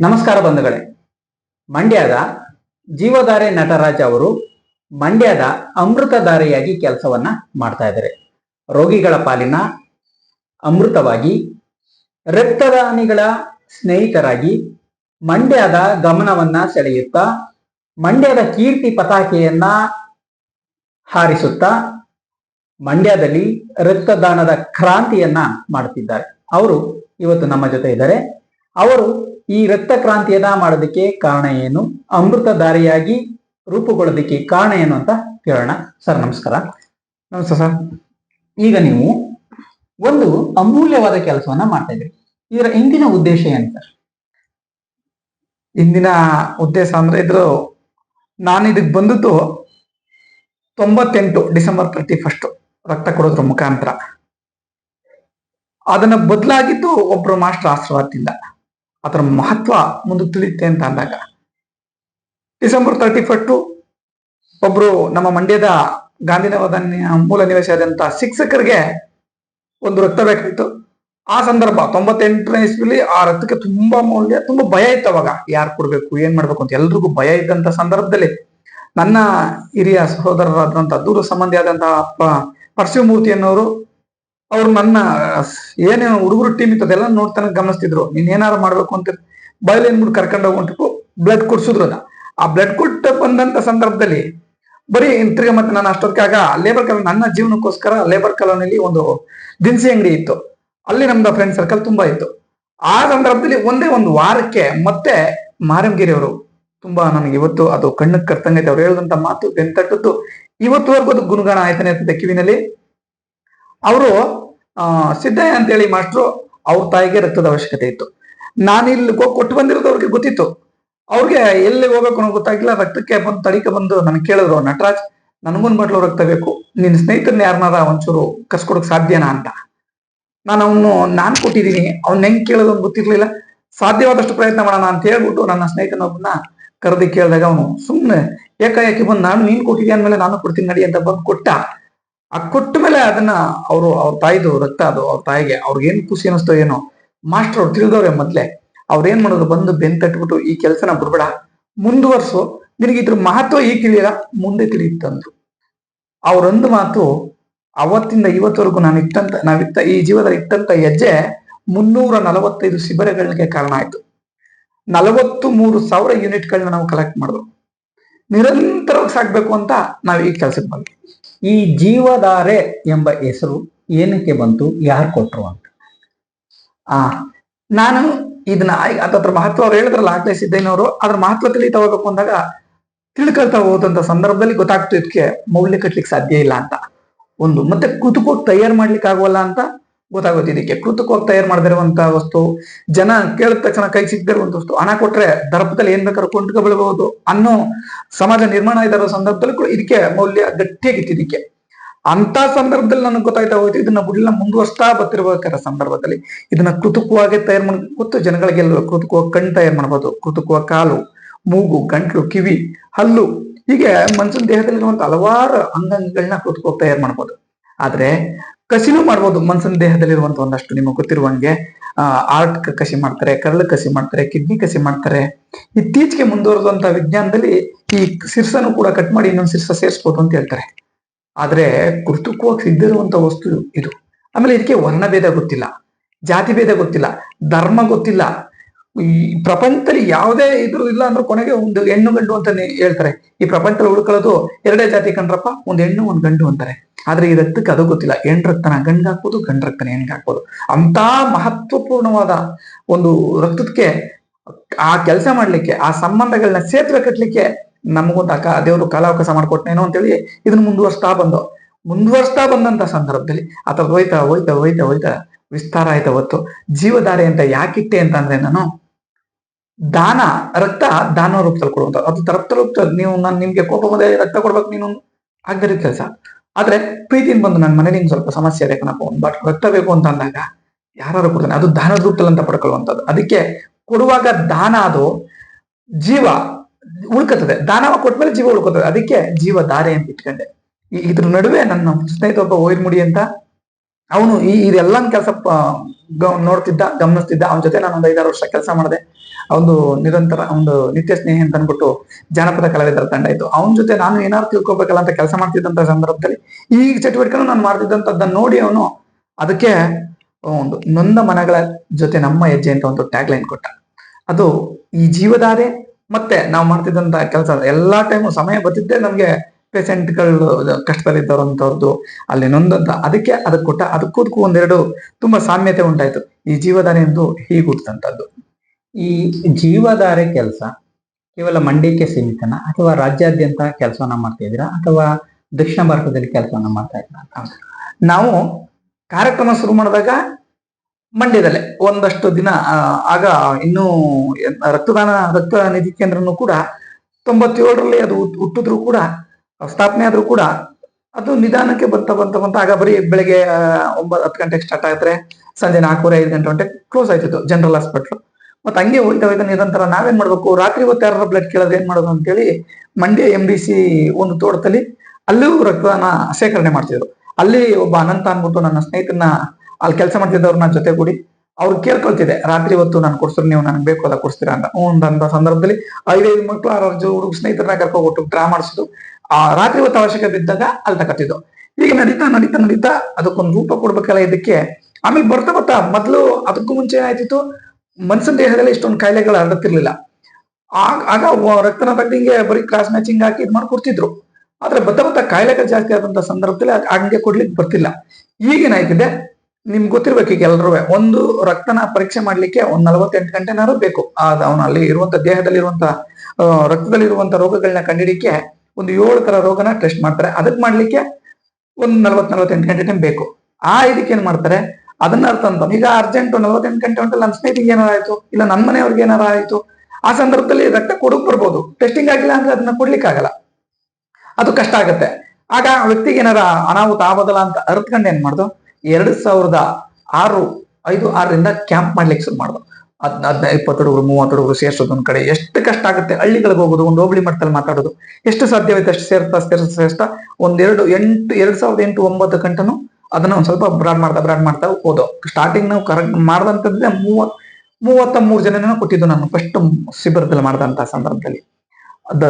ನಮಸ್ಕಾರ ಬಂಧುಗಳೇ. ಮಂಡ್ಯದ ಜೀವಧಾರೆ ನಟರಾಜ್ ಅವರು ಮಂಡ್ಯದ ಅಮೃತಧಾರೆಯಾಗಿ ಕೆಲಸವನ್ನ ಮಾಡ್ತಾ ಇದ್ದಾರೆ. ರೋಗಿಗಳ ಪಾಲಿನ ಅಮೃತವಾಗಿ ರಕ್ತದಾನಿಗಳ ಸ್ನೇಹಿತರಾಗಿ ಮಂಡ್ಯದ ಗಮನವನ್ನ ಸೆಳೆಯುತ್ತಾ, ಮಂಡ್ಯದ ಕೀರ್ತಿ ಪತಾಕೆಯನ್ನ ಹಾರಿಸುತ್ತಾ, ಮಂಡ್ಯದಲ್ಲಿ ರಕ್ತದಾನದ ಕ್ರಾಂತಿಯನ್ನ ಮಾಡುತ್ತಿದ್ದಾರೆ. ಅವರು ಇವತ್ತು ನಮ್ಮ ಜೊತೆ ಇದ್ದಾರೆ. ಅವರು ಈ ರಕ್ತ ಕ್ರಾಂತಿಯನ್ನ ಮಾಡೋದಕ್ಕೆ ಕಾರಣ ಏನು? ಅಮೃತ ದಾರಿಯಾಗಿ ರೂಪುಗೊಳ್ಳೋದಕ್ಕೆ ಕಾರಣ ಏನು ಅಂತ ಕೇಳೋಣ. ಸರ್ ನಮಸ್ಕಾರ. ನಮಸ್ತೆ ಸರ್. ಈಗ ನೀವು ಒಂದು ಅಮೂಲ್ಯವಾದ ಕೆಲಸವನ್ನ ಮಾಡ್ತಾ ಇದ್ದೀರಿ. ಇದರ ಇಂದಿನ ಉದ್ದೇಶ ಏನು ಸರ್? ಇಂದಿನ ಉದ್ದೇಶ ಅಂದ್ರೆ ಇದ್ರು ನಾನು ಇದಕ್ಕೆ ಬಂದದ್ದು ತೊಂಬತ್ತೆಂಟು ಡಿಸೆಂಬರ್ ತರ್ಟಿ ಫಸ್ಟ್ ರಕ್ತ ಕೊಡೋದ್ರ ಮುಖಾಂತರ. ಅದನ್ನ ಬದಲಾಗಿದ್ದು ಒಬ್ರು ಮಾಸ್ಟರ್ ಆಶೀರ್ವಾದದಿಂದ ಅದರ ಮಹತ್ವ ಮುಂದೆ ತಿಳಿಯುತ್ತೆ ಅಂತ ಅಂದಾಗ. ಡಿಸೆಂಬರ್ ತರ್ಟಿ ಫಸ್ಟು ಒಬ್ರು ನಮ್ಮ ಮಂಡ್ಯದ ಗಾಂಧಿನಗರದ ಮೂಲ ನಿವಾಸಿಯಾದಂತ ಶಿಕ್ಷಕರಿಗೆ ಒಂದು ರಕ್ತ ಬೇಕಾಗಿತ್ತು ಆ ಸಂದರ್ಭ ತೊಂಬತ್ತೆಂಟನೇ ಇಸ್ವಿಲಿ ಆ ರಕ್ತಕ್ಕೆ ತುಂಬಾ ಮೌಲ್ಯ, ತುಂಬಾ ಭಯ ಇತ್ತು ಅವಾಗ. ಯಾರು ಕೊಡ್ಬೇಕು, ಏನ್ ಮಾಡ್ಬೇಕು ಅಂತ ಎಲ್ರಿಗೂ ಭಯ ಇದ್ದಂತ ಸಂದರ್ಭದಲ್ಲಿ ನನ್ನ ಹಿರಿಯ ಸಹೋದರರಾದಂತಹ ದೂರ ಸಂಬಂಧಿಯಾದಂತಹ ಪರಶಿವಮೂರ್ತಿ ಅನ್ನೋರು ಅವ್ರು ನನ್ನ, ಏನೇನು ಹುಡುಗರು ಟೀಮ್ ಇತ್ತು, ಅದೆಲ್ಲ ನೋಡ್ತಾನೆ ಗಮನಿಸ್ತಿದ್ರು. ನೀನ್ ಏನಾರು ಮಾಡ್ಬೇಕು ಅಂತ ಬಯಲು ಏನ್ಬಿಟ್ಟು ಕರ್ಕೊಂಡು ಹೋಗ್ಬಿಟ್ಟು ಬ್ಲಡ್ ಕೊಡ್ಸಿದ್ರು ಅದ. ಆ ಬ್ಲಡ್ ಕೊಟ್ಟು ಬಂದಂತ ಸಂದರ್ಭದಲ್ಲಿ ಬರೀ ಇಂತ್ರಿಗೆ ಮತ್ತೆ ನಾನು ಅಷ್ಟೊತ್ತಿಗಾಗ ಲೇಬರ್ ಕಾಲೋನಿ ನನ್ನ ಜೀವನಕ್ಕೋಸ್ಕರ ಲೇಬರ್ ಕಾಲೋನಿಲಿ ಒಂದು ದಿನಸಿ ಅಂಗಡಿ ಇತ್ತು. ಅಲ್ಲಿ ನಮ್ದು ಫ್ರೆಂಡ್ ಸರ್ಕಲ್ ತುಂಬಾ ಇತ್ತು. ಆ ಸಂದರ್ಭದಲ್ಲಿ ಒಂದೇ ಒಂದು ವಾರಕ್ಕೆ ಮತ್ತೆ ಮಾರಂಗಿರಿ ಅವರು ತುಂಬಾ ನನಗೆ ಇವತ್ತು ಅದು ಕಣ್ಣಕ್ಕೆ ಕರ್ತಂಗೈತೆ ಅವ್ರು ಹೇಳಿದಂತ ಮಾತು ಬೆಂತಟ್ಟದ್ದು ಇವತ್ತುವರೆಗೂ ಅದು ಗುಣಗಾನ ಆಯ್ತಾನೆ ಇರ್ತದೆ ಕಿವಿನಲ್ಲಿ. ಅವರು ಸಿದ್ದಯ್ಯ ಅಂತೇಳಿ ಮಾಸ್ಟ್ರು, ಅವ್ರ ತಾಯಿಗೆ ರಕ್ತದ ಅವಶ್ಯಕತೆ ಇತ್ತು. ನಾನು ಇಲ್ಲಿ ಕೊಟ್ಟು ಬಂದಿರೋದು ಅವ್ರಿಗೆ ಗೊತ್ತಿತ್ತು. ಅವ್ರಿಗೆ ಎಲ್ಲಿ ಹೋಗಬೇಕು ಅನ್ನೋ ಗೊತ್ತಾಗಿಲ್ಲ ರಕ್ತಕ್ಕೆ ಬಂದು ತಡಿಕೆ ಬಂದು ನನಗೆ ಕೇಳಿದ್ರು, ನಟರಾಜ್ ನನಗೊಂದು ಬಟ್ಲು ರಕ್ತ ಬೇಕು. ನಿನ್ನ ಸ್ನೇಹಿತರನ್ನ ಯಾರನ್ನಾರ ಒಂಚೂರು ಕಸ್ಕೊಡಕ್ ಸಾಧ್ಯನಾ ಅಂತ. ನಾನು ಅವನು, ನಾನು ಕೊಟ್ಟಿದ್ದೀನಿ ಅವ್ನ ಹೆಂಗ್ ಕೇಳೋದು ಗೊತ್ತಿರ್ಲಿಲ್ಲ. ಸಾಧ್ಯವಾದಷ್ಟು ಪ್ರಯತ್ನ ಮಾಡೋಣ ಅಂತ ಹೇಳ್ಬಿಟ್ಟು ನನ್ನ ಸ್ನೇಹಿತನೊಬ್ಬನ ಕರೆದಿ ಕೇಳಿದಾಗ ಅವನು ಸುಮ್ಮನೆ ಏಕಾಏಕಿ ಬಂದು, ನಾನು ನೀನ್ ಕೊಟ್ಟಿದ್ಯಾ? ಅಂದ್ಮೇಲೆ, ನಾನು ಕೊಡ್ತೀನಿ ನಡಿ ಅಂತ ಬಂದು ಕೊಟ್ಟ. ಆ ಕೊಟ್ಟ ಮೇಲೆ ಅದನ್ನ ಅವರು, ಅವ್ರ ತಾಯಿದು ರಕ್ತ ಅದು, ಅವ್ರ ತಾಯಿಗೆ ಅವ್ರಿಗೆ ಏನ್ ಖುಷಿ ಅನಿಸ್ತೋ ಏನೋ, ಮಾಸ್ಟರ್ ಅವ್ರು ತಿಳಿದವ್ರೆ ಮೊದ್ಲೆ, ಅವ್ರು ಏನ್ ಮಾಡೋದು ಬಂದು ಬೆನ್ ತಟ್ಬಿಟ್ಟು ಈ ಕೆಲಸನ ಬಿಡ್ಬೇಡ, ಮುಂದುವರ್ಸು, ನಿನಗೆ ಇದ್ರ ಮಹತ್ವ ಈಗ ತಿಳಿಯಲ್ಲ, ಮುಂದೆ ತಿಳಿಯುತ್ತಂದ್ರು ಅವ್ರೊಂದು ಮಾತು, ಅವತ್ತಿಂದ ಇವತ್ತವರೆಗೂ ನಾನು ಇಟ್ಟಂತ ನಾವಿತ್ತ ಈ ಜೀವದಲ್ಲಿ ಇಟ್ಟಂತ ಹೆಜ್ಜೆ ಮುನ್ನೂರ ನಲವತ್ತೈದು ಶಿಬಿರಗಳಿಗೆ ಕಾರಣ ಆಯ್ತು. ನಲವತ್ತು ಮೂರು ಸಾವಿರ ಯೂನಿಟ್ಗಳನ್ನ ನಾವು ಕಲೆಕ್ಟ್ ಮಾಡಿದ್ರು ನಿರಂತರವಾಗಿ ಸಾಕ್ಬೇಕು ಅಂತ ನಾವು ಈ ಕೆಲಸಕ್ಕೆ ಬಂದ್ವಿ. ಈ ಜೀವಧಾರೆ ಎಂಬ ಹೆಸರು ಏನಕ್ಕೆ ಬಂತು, ಯಾರು ಕೊಟ್ಟರು ಅಂತ. ಆ, ನಾನು ಇದನ್ನ ಅದ್ರ ಮಹತ್ವ ಅವ್ರು ಹೇಳಿದ್ರಲ್ಲ ಆಗ್ಲೇ ಸಿದ್ದೇನವರು, ಅದ್ರ ಮಹತ್ವ ತಿಳಿತಾ ಹೋಗ್ಬೇಕು ಅಂದಾಗ ತಿಳ್ಕೊಳ್ತಾ ಹೋದಂತ ಸಂದರ್ಭದಲ್ಲಿ ಗೊತ್ತಾಗ್ತು ಇದಕ್ಕೆ ಮೌಲ್ಯ ಕಟ್ಲಿಕ್ಕೆ ಸಾಧ್ಯ ಇಲ್ಲ ಅಂತ. ಒಂದು, ಮತ್ತೆ ಕುತುಕೋಗಿ ತಯಾರು ಮಾಡ್ಲಿಕ್ಕೆ ಆಗೋಲ್ಲ ಅಂತ ಗೊತ್ತಾಗುತ್ತೆ. ಇದಕ್ಕೆ ಕೃತಕವಾಗಿ ತಯಾರು ಮಾಡದಿರುವಂತ ವಸ್ತು, ಜನ ಕೇಳಿದ ತಕ್ಷಣ ಕೈ ಸಿಗದಿರುವಂತ ವಸ್ತು, ಹಣ ಕೊಟ್ರೆ ದರ್ಪದಲ್ಲಿ ಏನ್ ಬೇಕಾದ್ರೂ ಕೊಂಡ್ಕೊಬಿಡ್ಬಹುದು ಅನ್ನೋ ಸಮಾಜ ನಿರ್ಮಾಣ ಇದಾರೋ ಸಂದರ್ಭದಲ್ಲಿ ಕೂಡ ಇದಕ್ಕೆ ಮೌಲ್ಯ ಗಟ್ಟಿಯಾಗಿತ್ತು ಇದಕ್ಕೆ. ಅಂತ ಸಂದರ್ಭದಲ್ಲಿ ನನಗೆ ಗೊತ್ತಾಯ್ತಾ ಹೋಯ್ತು, ಇದನ್ನ ಬಿಡಲ್ಲ ಮುಂದುವರ್ಸ್ತಾ ಬರ್ತಿರ್ಬೇಕಾದ ಸಂದರ್ಭದಲ್ಲಿ. ಇದನ್ನ ಕೃತಕವಾಗಿ ತಯಾರು ಮಾಡ, ಗೊತ್ತು ಜನಗಳಿಗೆಲ್ಲ ಕೃತಕವಾಗಿ ಕಣ್ ತಯಾರು ಮಾಡಬಹುದು ಕೃತಕವಾಗಿ ಕಾಲು, ಮೂಗು ಗಂಟ್ಲು ಕಿವಿ, ಹಲ್ಲು, ಹೀಗೆ ಮನುಷ್ಯನ ದೇಹದಲ್ಲಿರುವಂತ ಹಲವಾರು ಅಂಗಗಳನ್ನ ಕೃತಕವಾಗಿ ತಯಾರು ಮಾಡಬಹುದು ಆದ್ರೆ ಕಸಿನೂ ಮಾಡ್ಬೋದು. ಮನ್ಸನ್ ದೇಹದಲ್ಲಿರುವಂತ ಒಂದಷ್ಟು ನಿಮಗೆ ಗೊತ್ತಿರುವಂಗೆ ಆರ್ಟ್ ಕಸಿ ಮಾಡ್ತಾರೆ, ಕರಳು ಕಸಿ ಮಾಡ್ತಾರೆ ಕಿಡ್ನಿ ಕಸಿ ಮಾಡ್ತಾರೆ. ಇತ್ತೀಚೆಗೆ ಮುಂದುವರೆದಂತ ವಿಜ್ಞಾನದಲ್ಲಿ ಈ ಸಿರ್ಸನು ಕೂಡ ಕಟ್ ಮಾಡಿ ಇನ್ನೊಂದು ಸಿರ್ಸ ಸೇರಿಸ್ಬೋದು ಅಂತ ಹೇಳ್ತಾರೆ. ಆದ್ರೆ ಕೃತಕವಾಗಿ ಸಿದ್ಧಿರುವಂತ ವಸ್ತು ಇದು. ಆಮೇಲೆ ಇದಕ್ಕೆ ವರ್ಣಭೇದ ಗೊತ್ತಿಲ್ಲ ಜಾತಿ ಭೇದ ಗೊತ್ತಿಲ್ಲ, ಧರ್ಮ ಗೊತ್ತಿಲ್ಲ ಈ ಪ್ರಪಂಚದಲ್ಲಿ ಯಾವುದೇ ಇದ್ರು ಇಲ್ಲ ಅಂದ್ರೆ ಕೊನೆಗೆ ಒಂದು ಹೆಣ್ಣು ಗಂಡು ಅಂತ ಹೇಳ್ತಾರೆ. ಈ ಪ್ರಪಂಚದಲ್ಲಿ ಉಳ್ಕೊಳ್ಳೋದು ಎರಡೇ ಜಾತಿ ಕಂಡ್ರಪ್ಪ ಒಂದು ಹೆಣ್ಣು, ಒಂದು ಗಂಡು ಅಂತಾರೆ. ಆದ್ರೆ ಈ ರಕ್ತಕ್ಕೆ ಅದು ಗೊತ್ತಿಲ್ಲ. ಹೆಣ್ ರಕ್ತನ ಗಂಡ್ ಹಾಕೋದು ಗಂಡು ರಕ್ತನ ಹೆಣ್ಗೆ ಹಾಕೋದು ಅಂತ ಮಹತ್ವಪೂರ್ಣವಾದ ಒಂದು ರಕ್ತಕ್ಕೆ ಆ ಕೆಲಸ ಮಾಡ್ಲಿಕ್ಕೆ, ಆ ಸಂಬಂಧಗಳನ್ನ ಸೇತುವೆ ಕಟ್ಟಲಿಕ್ಕೆ ನಮಗೊಂದು ಅಕ, ದೇವರು ಕಾಲಾವಕಾಶ ಅಂತ ಅಂತೇಳಿ ಇದನ್ನ ಮುಂದುವರ್ಸ್ತಾ ಬಂದು. ಮುಂದುವರ್ಸ್ತಾ ಬಂದಂತ ಸಂದರ್ಭದಲ್ಲಿ ಅಥವಾ ಹೋಯ್ತಾ ಹೋಯ್ತಾ ಹೋಯ್ತಾ ಹೋಯ್ತಾ ವಿಸ್ತಾರ ಆಯ್ತಾ ಹೊತ್ತು. ಜೀವಧಾರೆ ಅಂತ ಯಾಕಿಟ್ಟೆ ಅಂತಂದ್ರೆ ನಾನು ದಾನ, ರಕ್ತ ದಾನ ರೂಪದಲ್ಲಿ ಕೊಡುವಂತ ಅದು ರಕ್ತ ರೂಪ ನೀವು ನಾನು ನಿಮ್ಗೆ ಕೋಪ ರಕ್ತ ಕೊಡ್ಬೇಕು, ನೀನು ಆಗದಿರೋ ಕೆಲಸ. ಆದ್ರೆ ಪ್ರೀತಿಯಿಂದ ಬಂದು ನನ್ನ ಮನೇಲಿ ಸ್ವಲ್ಪ ಸಮಸ್ಯೆ ಇದೆ ಕಣಪ್ಪ. ಬಟ್ ಬಾಟ್ ರಕ್ತ ಬೇಕು ಅಂತ ಅಂದಾಗ ಯಾರು ಕೊಡ್ತಾನೆ ಅದು ದಾನ ರೂಪದಲ್ಲಿ ಅಂತ ಪಡ್ಕೊಳ್ಳುವಂಥದ್ದು. ಅದಕ್ಕೆ ಕೊಡುವಾಗ ದಾನ ಅದು ಜೀವ ಉಳ್ಕತ್ತದೆ ದಾನ ಕೊಟ್ಮೇಲೆ ಜೀವ ಉಳ್ಕೋತದೆ. ಅದಕ್ಕೆ ಜೀವ ದಾರೆ ಅಂತ ಇಟ್ಕೊಂಡೆ. ಇದ್ರ ನಡುವೆ ನನ್ನ ಸ್ನೇಹಿತ ಒಬ್ಬ ಮುಡಿ ಅಂತ ಅವನು ಈ ಇದೆಲ್ಲ ಕೆಲಸ ನೋಡ್ತಿದ್ದ, ಗಮನಿಸ್ತಿದ್ದ. ಅವನ ಜೊತೆ ನಾನು ಒಂದು ಐದಾರು ವರ್ಷ ಕೆಲಸ ಮಾಡಿದೆ. ಒಂದು ನಿರಂತರ ಒಂದು ನಿತ್ಯ ಸ್ನೇಹಿ ಅಂತ ಅನ್ಬಿಟ್ಟು ಜಾನಪದ ಕಲಾವಿದರ ತಂಡ ಇತ್ತು. ಅವನ ಜೊತೆ ನಾನು ಏನಾದ್ರು ತಿಳ್ಕೊಬೇಕಲ್ಲ ಅಂತ ಕೆಲಸ ಮಾಡ್ತಿದ್ದಂತ ಸಂದರ್ಭದಲ್ಲಿ ಈ ಚಟುವಟಿಕೆನೂ ನಾನು ಮಾಡ್ತಿದ್ದಂತದ್ದನ್ನ ನೋಡಿ ಅವನು ಅದಕ್ಕೆ ಒಂದು ನೊಂದ ಮನಗಳ ಜೊತೆ ನಮ್ಮ ಹೆಜ್ಜೆ ಅಂತ ಒಂದು ಟ್ಯಾಗ್ ಲೈನ್ ಕೊಟ್ಟ. ಅದು ಈ ಜೀವಧಾರೆ ಮತ್ತೆ ನಾವು ಮಾಡ್ತಿದ್ದಂತ ಕೆಲಸ ಎಲ್ಲಾ ಟೈಮು ಸಮಯ ಬರ್ತಿದ್ದೆ ನಮ್ಗೆ ಪೇಷಂಟ್ಗಳು ಕಷ್ಟದಲ್ಲಿದ್ದವ್ರಂಥವ್ರದ್ದು ಅಲ್ಲಿ ನೊಂದಂತ ಅದಕ್ಕೆ ಅದಕ್ಕೆ ಕೊಟ್ಟ ಅದಕ್ಕೂ ಒಂದೆರಡು ತುಂಬಾ ಸಾಮ್ಯತೆ ಉಂಟಾಯ್ತು. ಈ ಜೀವಧಾರೆ ಎಂದು ಹೀಗೆ ಹುಟ್ಟಂತದ್ದು ಈ ಜೀವಧಾರೆ ಕೆಲಸ ಕೇವಲ ಮಂಡ್ಯಕ್ಕೆ ಸೀಮಿತನ ಅಥವಾ ರಾಜ್ಯಾದ್ಯಂತ ಕೆಲಸವನ್ನ ಮಾಡ್ತಾ ಇದ್ದೀರಾ ಅಥವಾ ದಕ್ಷಿಣ ಭಾರತದಲ್ಲಿ ಕೆಲಸವನ್ನ ಮಾಡ್ತಾ ಇದ್ದೀರಾ ನಾವು ಕಾರ್ಯಕ್ರಮ ಶುರು ಮಾಡಿದಾಗ ಮಂಡ್ಯದಲ್ಲೇ ಒಂದಷ್ಟು ದಿನ ಆಗ ಇನ್ನೂ ರಕ್ತದಾನ, ರಕ್ತ ನಿಧಿ ಕೇಂದ್ರನು ಕೂಡ ತೊಂಬತ್ತೇಳರಲ್ಲಿ ಅದು ಹುಟ್- ಹುಟ್ಟಿದ್ರು ಕೂಡ ಸ್ಥಾಪನೆ ಆದ್ರೂ ಕೂಡ ಅದು ನಿಧಾನಕ್ಕೆ ಬರ್ತಾ ಬಂತ ಬಂತ ಆಗ ಬರೀ ಬೆಳಗ್ಗೆ ಒಂಬತ್ತು ಹತ್ತು ಗಂಟೆಗೆ ಸ್ಟಾರ್ಟ್ ಆಗಿದ್ರೆ ಸಂಜೆ ನಾಲ್ಕೂವರೆ, ಐದು ಗಂಟೆ ಗಂಟೆ ಕ್ಲೋಸ್ ಆಯ್ತಿತ್ತು ಜನರಲ್ ಹಾಸ್ಪಿಟ್ಲ್ ಮತ್ತೆ ಹಂಗೆ ಹೋಯ್ತಾ ಹೋಯ್ತಾ ನಿರಂತರ ನಾವೇನ್ ಮಾಡ್ಬೇಕು? ರಾತ್ರಿ ಹೊತ್ತು ಬ್ಲಡ್ ಕೇಳೋದು ಏನ್ ಮಾಡೋದು ಅಂತೇಳಿ ಮಂಡ್ಯ ಎಂ ಡಿ ಸಿ ಒಂದು ತೋಟದಲ್ಲಿ ಅಲ್ಲೂ ರಕ್ತದಾನ ಶೇಖರಣೆ ಮಾಡ್ತಿದ್ರು. ಅಲ್ಲಿ ಒಬ್ಬ ಅನಂತ ಅನ್ಬಿಟ್ಟು ನನ್ನ ಸ್ನೇಹಿತನ ಅಲ್ಲಿ ಕೆಲಸ ಮಾಡ್ತಿದ್ದವ್ರು ನನ್ನ ಜೊತೆ ಕೂಡಿ ಅವ್ರು ಕೇಳ್ಕೊಳ್ತಿದ್ದೆ ರಾತ್ರಿ ಹೊತ್ತು ನಾನು ಕೊಡ್ಸಿದ್ರು ನೀವು ನನಗೆ ಬೇಕು ಅದ ಕೊಡ್ಸ್ತೀರಾ ಅಂತ. ಹ್ಞೂ, ಅಂತ ಸಂದರ್ಭದಲ್ಲಿ ಐದೈದು ಮಕ್ಕಳು ಆರು ಹುಡುಗ ಸ್ನೇಹಿತರನ್ನ ಕರ್ಕೊಂಡ್ಬಿಟ್ಟು ಡ್ರಾ ಮಾಡಿಸಿದ್ರು. ಆ ರಾತ್ರಿ ಹೊತ್ತು ಅವಶ್ಯಕ ಬಿದ್ದಾಗ ಅಲ್ಲಿ ತಗತ್ತಿದ್ದು ಈಗ ನಡೀತಾ ನಡೀತಾ ನಡೀತಾ ಅದಕ್ಕೊಂದು ರೂಪ ಕೊಡ್ಬೇಕಲ್ಲ ಇದಕ್ಕೆ. ಆಮೇಲೆ ಬರ್ತಾ ಬರ್ತಾ ಮೊದಲು ಅದಕ್ಕೂ ಮುಂಚೆ ಏನಾಯ್ತಿತ್ತು ಮನುಷ್ಯನ ದೇಹದಲ್ಲಿ ಇಷ್ಟೊಂದು ಕಾಯಿಲೆಗಳು ಹರಡುತ್ತಿರ್ಲಿಲ್ಲ ಆಗ ಆಗ ವ- ರಕ್ತನ ತೆಗ್ದಿಂಗೆ ಬರೀ ಕ್ರಾಸ್ ಮ್ಯಾಚಿಂಗ್ ಹಾಕಿ ಇದು ಮಾಡಿ ಕೊಡ್ತಿದ್ರು. ಆದ್ರೆ ಬತ್ತ ಬತ್ತ ಕಾಯಿಲೆಗಳು ಜಾಸ್ತಿ ಆದಂತ ಸಂದರ್ಭದಲ್ಲಿ ಹಂಗೆ ಕೊಡ್ಲಿಕ್ಕೆ ಬರ್ತಿಲ್ಲ. ಈಗೇನಾಯ್ತಿದೆ ನಿಮ್ಗೆ ಗೊತ್ತಿರ್ಬೇಕು ಈಗ ಎಲ್ರೂ ಒಂದು ರಕ್ತನ ಪರೀಕ್ಷೆ ಮಾಡ್ಲಿಕ್ಕೆ ಒಂದ್ ನಲವತ್ತೆಂಟು ಗಂಟೆನಾರು ಬೇಕು. ಅವನಲ್ಲಿ ಇರುವಂತ ದೇಹದಲ್ಲಿ ಇರುವಂತ ರಕ್ತದಲ್ಲಿ ಇರುವಂತ ರೋಗಗಳನ್ನ ಕಂಡಿಡಿಕೆ ಒಂದು ಏಳು ತರ ರೋಗನ ಟೆಸ್ಟ್ ಮಾಡ್ತಾರೆ. ಅದಕ್ಕೆ ಮಾಡ್ಲಿಕ್ಕೆ ಒಂದ್ ನಲವತ್ ನಲವತ್ತೆಂಟು ಗಂಟೆ ಟೈಮ್ ಬೇಕು. ಆ ಇದಕ್ಕೆ ಏನ್ ಮಾಡ್ತಾರೆ? ಅದನ್ನ ಅರ್ಥ ಅಂತ ಈಗ ಅರ್ಜೆಂಟ್ ನಲವತ್ತೆಂಟು ಗಂಟೆ ಉಂಟಲ್ಲ ನನ್ನ ಸ್ನೇಹಿತಿಗೆ ಏನಾರ ಆಯ್ತು? ಇಲ್ಲ ನನ್ನ ಮನೆಯವ್ರಿಗೆ ಏನಾರ ಆಯ್ತು? ಆ ಸಂದರ್ಭದಲ್ಲಿ ರಕ್ತ ಕೊಡಕ್ ಬರ್ಬೋದು. ಟೆಸ್ಟಿಂಗ್ ಆಗಿಲ್ಲ ಅಂದ್ರೆ ಅದನ್ನ ಕೊಡ್ಲಿಕ್ಕೆ ಆಗಲ್ಲ. ಅದು ಕಷ್ಟ ಆಗುತ್ತೆ. ಆಗ ಆ ವ್ಯಕ್ತಿಗೆ ಏನಾರ ಅನಾಹುತ ಆಗೋದಲ್ಲ ಅಂತ ಅರ್ತ್ಕೊಂಡು ಏನ್ ಮಾಡ್ದು? ಎರಡ್ ಸಾವಿರದ ಆರು, ಐದು, ಆರರಿಂದ ಕ್ಯಾಂಪ್ ಮಾಡ್ಲಿಕ್ಕೆ ಶುರು ಮಾಡ್ದು. ಹದ್ ಹದಿನೈದು ಇಪ್ಪತ್ತು ಹುಡುಗರು ಮೂವತ್ತು ಹುಡುಗರು ಸೇರ್ಸೋದು ಒಂದ್ ಕಡೆ. ಎಷ್ಟು ಕಷ್ಟ ಆಗುತ್ತೆ? ಹಳ್ಳಿಗಳಿಗೆ ಹೋಗೋದು, ಒಂದು ಹೋಬಳಿ ಮಟ್ಟದಲ್ಲಿ ಮಾತಾಡೋದು. ಎಷ್ಟು ಸಾಧ್ಯವಾಯ್ತು ಅಷ್ಟು ಸೇರ್ತಾ ಸೇರ್ತಾ ಸೇರ್ತಾ ಒಂದೆರಡು ಎಂಟು, ಎರಡ್ ಸಾವಿರದ ಎಂಟು ಒಂಬತ್ತು ಗಂಟನು ಅದನ್ನ ಒಂದ್ ಸ್ವಲ್ಪ ಬ್ರಾಡ್ ಮಾಡ್ತಾ ಬ್ರಾಡ್ ಮಾಡ್ತಾ ಹೋದೋ. ಸ್ಟಾರ್ಟಿಂಗ್ ನಾವು ಕರೆಕ್ಟ್ ಮಾಡ್ದಂತಂದ್ರೆ ಮೂವತ್, ಮೂವತ್ತ ಮೂರು ಜನನ ಕೊಟ್ಟಿದ್ದು ನಾನು ಫಸ್ಟ್ ಶಿಬಿರದಲ್ಲಿ ಮಾಡಿದಂತ ಸಂದರ್ಭದಲ್ಲಿ. ಅದ,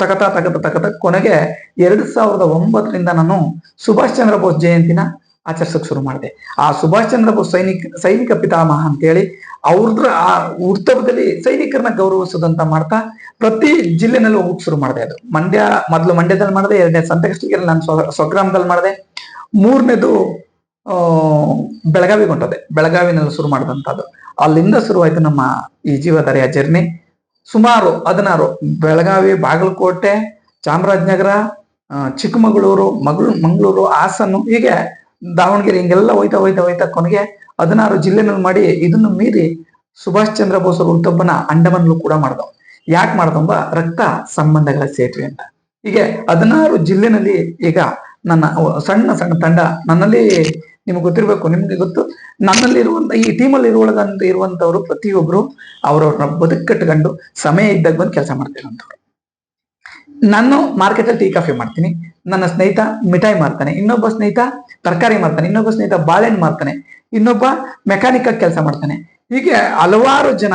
ತಕತ ತಕತ ತಕತ ಕೊನೆಗೆ ಎರಡ್ ಸಾವಿರದ ಒಂಬತ್ತರಿಂದ ನಾನು ಸುಭಾಷ್ ಚಂದ್ರ ಬೋಸ್ ಜಯಂತಿನ ಆಚರಿಸಕ್ ಶುರು ಮಾಡಿದೆ. ಆ ಸುಭಾಷ್ ಚಂದ್ರ ಬೋಸ್ ಸೈನಿಕ ಸೈನಿಕ ಪಿತಾಮಹ ಅಂತೇಳಿ ಅವ್ರದ್ರ ಆ ಉತ್ಸವದಲ್ಲಿ ಸೈನಿಕರನ್ನ ಗೌರವಿಸೋದಂತ ಮಾಡ್ತಾ ಪ್ರತಿ ಜಿಲ್ಲೆನಲ್ಲೂ ಹೋಗಕ್ ಶುರು ಮಾಡಿದೆ ಅದು. ಮಂಡ್ಯ, ಮೊದಲು ಮಂಡ್ಯದಲ್ಲಿ ಮಾಡಿದೆ ಎರಡನೇ ಸಂತಕಷ್ಟಿಗೆ ನಾನು ಸ್ವ ಸ್ವಗ್ರಾಮದಲ್ಲಿ ಮಾಡಿದೆ. ಮೂರನೇದು, ಆ ಬೆಳಗಾವಿಗೆ ಹೊಂಟದೆ ಬೆಳಗಾವಿನಲ್ಲಿ ಶುರು ಮಾಡಿದಂಥದ್ದು ಅಲ್ಲಿಂದ ಶುರುವಾಯಿತು ನಮ್ಮ ಈ ಜೀವಧಾರೆಯ ಜರ್ನಿ. ಸುಮಾರು ಹದಿನಾರು, ಬೆಳಗಾವಿ, ಬಾಗಲಕೋಟೆ, ಚಾಮರಾಜನಗರ ಚಿಕ್ಕಮಗಳೂರು ಮಗಳು ಮಂಗಳೂರು ಹಾಸನ್ನು ಹೀಗೆ ದಾವಣಗೆರೆ ಹಿಂಗೆಲ್ಲ ಹೋಯ್ತಾ ಹೋಯ್ತಾ ಹೋಯ್ತಾ ಕೊನೆಗೆ ಹದಿನಾರು ಜಿಲ್ಲೆನಲ್ಲಿ ಮಾಡಿ ಇದನ್ನು ಮೀರಿ ಸುಭಾಷ್ ಚಂದ್ರ ಬೋಸ್ ಅವರು ಹುಟ್ಟಬ್ಬನ ಅಂಡಮನ್ಲು ಕೂಡ ಮಾಡ್ದವು. ಯಾಕೆ ಮಾಡ್ದಂಬ ರಕ್ತ ಸಂಬಂಧಗಳ ಸೇತುವೆ ಅಂತ. ಹೀಗೆ ಹದಿನಾರು ಜಿಲ್ಲೆನಲ್ಲಿ ಈಗ ನನ್ನ ಸಣ್ಣ ಸಣ್ಣ ತಂಡ ನನ್ನಲ್ಲಿ ನಿಮ್ಗೆ ಗೊತ್ತಿರಬೇಕು, ನಿಮ್ಗೆ ಗೊತ್ತು. ನನ್ನಲ್ಲಿ ಇರುವಂತ ಈ ಟೀಮಲ್ಲಿ ಇರುವಂತ ಇರುವಂತವ್ರು ಪ್ರತಿಯೊಬ್ರು ಅವ್ರವ್ರನ್ನ ಬದುಕಟ್ಟುಕೊಂಡು ಕಟ್ಕೊಂಡು ಸಮಯ ಇದ್ದಾಗ ಬಂದು ಕೆಲಸ ಮಾಡ್ತಿರೋಂಥವ್ರು ನಾನು ಮಾರ್ಕೆಟ್ ಅಲ್ಲಿ ಟೀ ಕಾಫಿ ಮಾಡ್ತೀನಿ. ನನ್ನ ಸ್ನೇಹಿತ ಮಿಠಾಯಿ ಮಾರ್ತಾನೆ. ಇನ್ನೊಬ್ಬ ಸ್ನೇಹಿತ ತರಕಾರಿ ಮಾರ್ತಾನೆ. ಇನ್ನೊಬ್ಬ ಸ್ನೇಹಿತ ಬಾಳೆಹಣ್ಣು ಮಾರ್ತಾನೆ. ಇನ್ನೊಬ್ಬ ಮೆಕ್ಯಾನಿಕ್ ಕೆಲಸ ಮಾಡ್ತಾನೆ. ಹೀಗೆ ಹಲವಾರು ಜನ